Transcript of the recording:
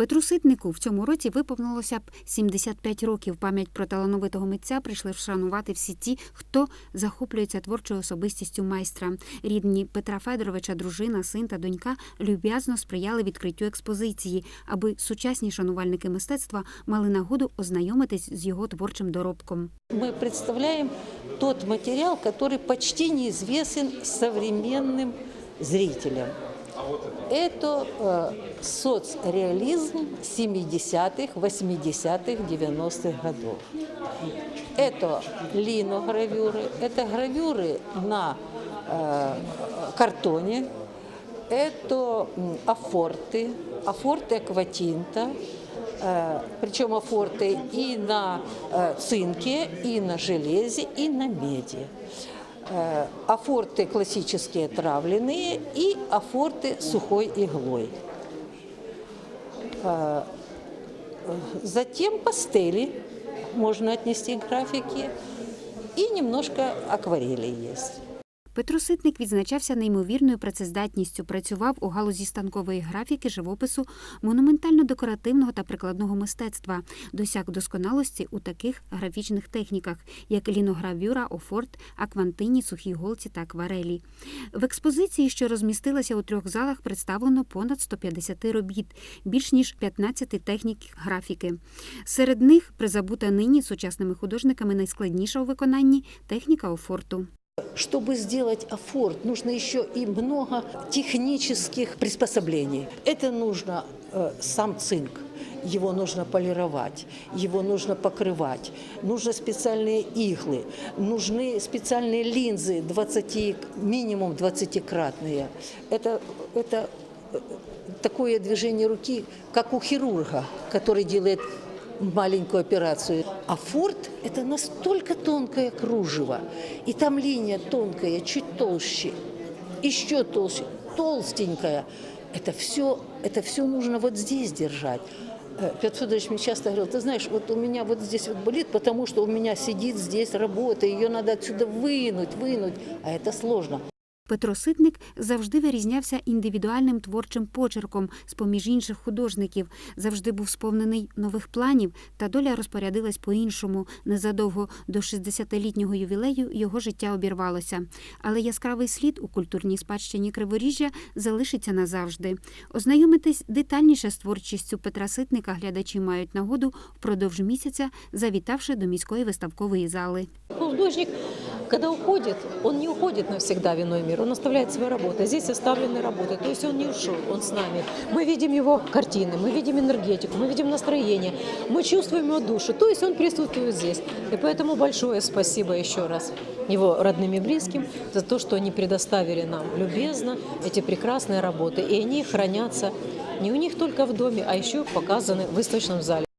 Петру Ситнику в цьому році виповнилося б 75 років. Пам'ять про талановитого митця прийшли вшанувати всі ті, хто захоплюється творчою особистістю майстра. Рідні Петра Федоровича, дружина, син та донька люб'язно сприяли відкриттю експозиції, аби сучасні шанувальники мистецтва мали нагоду ознайомитись з його творчим доробком. Мы представляем тот материал, который почти неизвестен современным зрителям. Это э, соцреализм 70-х, 80-х, 90-х годов. Это линогравюры, это гравюры на э, картоне, это м, афорты, афорты акватинта, э, причем афорты и на э, цинке, и на железе, и на меди. Э, Афорты классические травленные и афорты сухой иглой. Э, Затем пастели можно отнести к графике. И немножко акварели есть. Петро Ситник відзначався неймовірною працездатністю. Працював у галузі станкової графіки, живопису, монументально-декоративного та прикладного мистецтва. Досяг досконалості у таких графічних техніках, як ліногравюра, офорт, аквантині, сухій голці та акварелі. В експозиції, що розмістилася у трьох залах, представлено понад 150 робіт, більш ніж 15 технік графіки. Серед них призабута нині сучасними художниками найскладніша у виконанні техніка офорту. Чтобы сделать афорт, нужно еще и много технических приспособлений. Это нужно э, сам цинк. Его нужно полировать, его нужно покрывать, нужны специальные иглы, нужны специальные линзы 20, минимум 20-кратные. Это, это э, такое движение руки, как у хирурга, который делает маленькую операцию. А форт – это настолько тонкое кружево, и там линия тонкая, чуть толще, еще толще, толстенькая. Это все, это все нужно вот здесь держать. Э, Петр Федорович мне часто говорил, ты знаешь, вот у меня вот здесь вот болит, потому что у меня сидит здесь работа, ее надо отсюда вынуть, вынуть, а это сложно. Петро Ситник завжди вирізнявся індивідуальним творчим почерком з поміж інших художників, завжди був сповнений нових планів, та доля розпорядилась по-іншому. Незадовго до 60-літнього ювілею його життя обірвалося. Але яскравий слід у культурній спадщині Криворіжжя залишиться назавжди. Ознайомитись детальніше з творчістю Петра Ситника глядачі мають нагоду впродовж місяця, завітавши до міської виставкової зали. Художник, когда уходит, он не уходит навсегда в иной мир, он оставляет свои работы. Здесь оставлены работы, то есть он не ушел, он с нами. Мы видим его картины, мы видим энергетику, мы видим настроение, мы чувствуем его душу, то есть он присутствует здесь. И поэтому большое спасибо еще раз его родным и близким за то, что они предоставили нам любезно эти прекрасные работы. И они хранятся не у них только в доме, а еще показаны в выставочном зале.